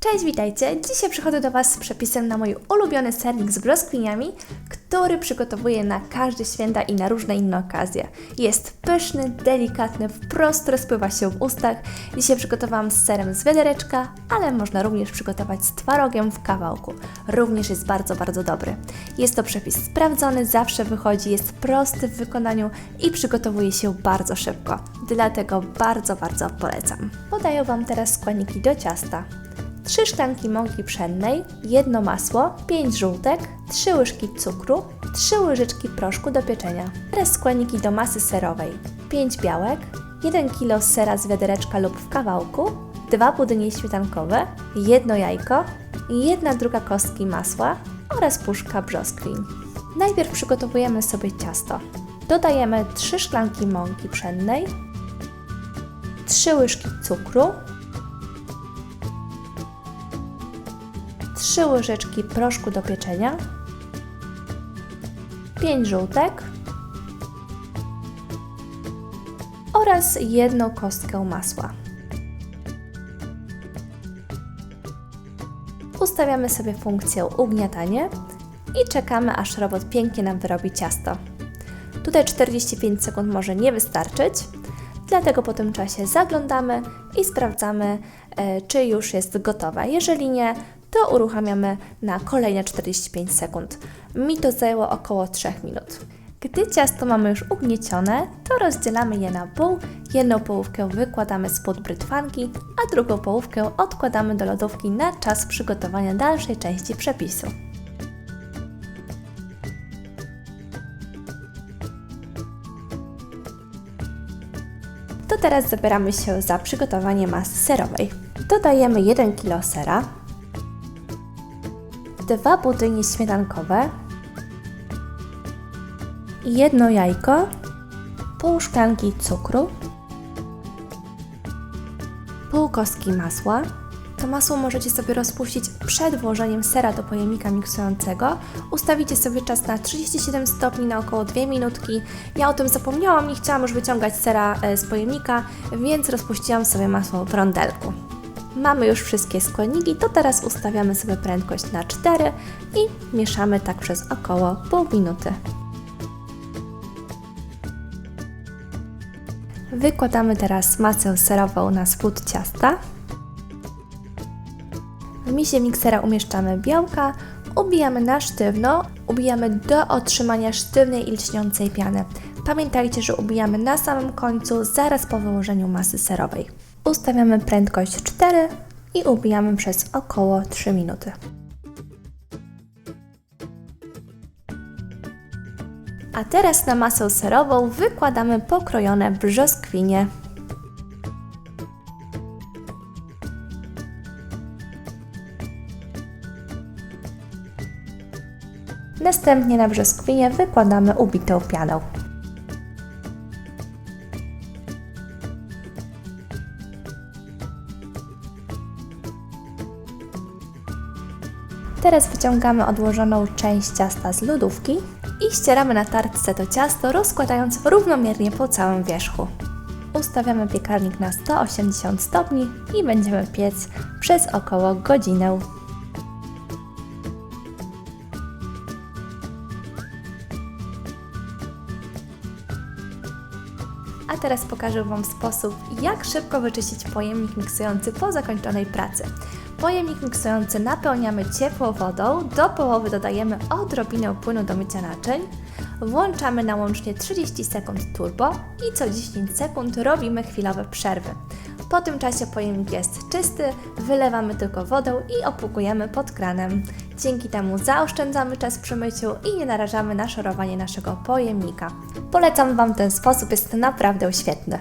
Cześć, witajcie! Dzisiaj przychodzę do Was z przepisem na mój ulubiony sernik z brzoskwiniami, który przygotowuję na każde święta i na różne inne okazje. Jest pyszny, delikatny, wprost rozpływa się w ustach. Dzisiaj przygotowałam z serem z wiadereczka, ale można również przygotować z twarogiem w kawałku. Również jest bardzo, bardzo dobry. Jest to przepis sprawdzony, zawsze wychodzi, jest prosty w wykonaniu i przygotowuje się bardzo szybko. Dlatego bardzo, bardzo polecam. Podaję Wam teraz składniki do ciasta. 3 szklanki mąki pszennej, jedno masło, 5 żółtek, 3 łyżki cukru, 3 łyżeczki proszku do pieczenia. Teraz składniki do masy serowej. 5 białek, 1 kg sera z wiadereczka lub w kawałku, 2 budynie śmietankowe, jedno jajko, jedna druga kostki masła oraz puszka brzoskwiń. Najpierw przygotowujemy sobie ciasto. Dodajemy 3 szklanki mąki pszennej, 3 łyżki cukru, 3 łyżeczki proszku do pieczenia, 5 żółtek oraz jedną kostkę masła. Ustawiamy sobie funkcję ugniatanie i czekamy aż robot pięknie nam wyrobi ciasto. Tutaj 45 sekund może nie wystarczyć, dlatego po tym czasie zaglądamy i sprawdzamy, e, czy już jest gotowe. Jeżeli nie, to uruchamiamy na kolejne 45 sekund. Mi to zajęło około 3 minut. Gdy ciasto mamy już ugniecione, to rozdzielamy je na pół. Jedną połówkę wykładamy spod brytwanki, a drugą połówkę odkładamy do lodówki na czas przygotowania dalszej części przepisu. To teraz zabieramy się za przygotowanie masy serowej. Dodajemy 1 kg sera, dwa budynie śmietankowe, jedno jajko, pół szklanki cukru, pół kostki masła. To masło możecie sobie rozpuścić przed włożeniem sera do pojemnika miksującego. Ustawicie sobie czas na 37 stopni na około 2 minutki. Ja o tym zapomniałam, nie chciałam już wyciągać sera e, z pojemnika, więc rozpuściłam sobie masło w rondelku. Mamy już wszystkie składniki, to teraz ustawiamy sobie prędkość na 4 i mieszamy tak przez około pół minuty. Wykładamy teraz masę serową na spód ciasta. W misie miksera umieszczamy białka, ubijamy na sztywno, ubijamy do otrzymania sztywnej i lśniącej piany. Pamiętajcie, że ubijamy na samym końcu, zaraz po wyłożeniu masy serowej. Ustawiamy prędkość 4 i ubijamy przez około 3 minuty. A teraz na masę serową wykładamy pokrojone brzoskwinie. Następnie na brzoskwinie wykładamy ubitą pianą. Teraz wyciągamy odłożoną część ciasta z lodówki i ścieramy na tartce to ciasto, rozkładając równomiernie po całym wierzchu. Ustawiamy piekarnik na 180 stopni i będziemy piec przez około godzinę. A teraz pokażę Wam sposób, jak szybko wyczyścić pojemnik miksujący po zakończonej pracy. Pojemnik miksujący napełniamy ciepłą wodą, do połowy dodajemy odrobinę płynu do mycia naczyń, włączamy na łącznie 30 sekund turbo i co 10 sekund robimy chwilowe przerwy. Po tym czasie pojemnik jest czysty, wylewamy tylko wodę i opłukujemy pod kranem. Dzięki temu zaoszczędzamy czas przy myciu i nie narażamy na szorowanie naszego pojemnika. Polecam Wam ten sposób, jest naprawdę świetny.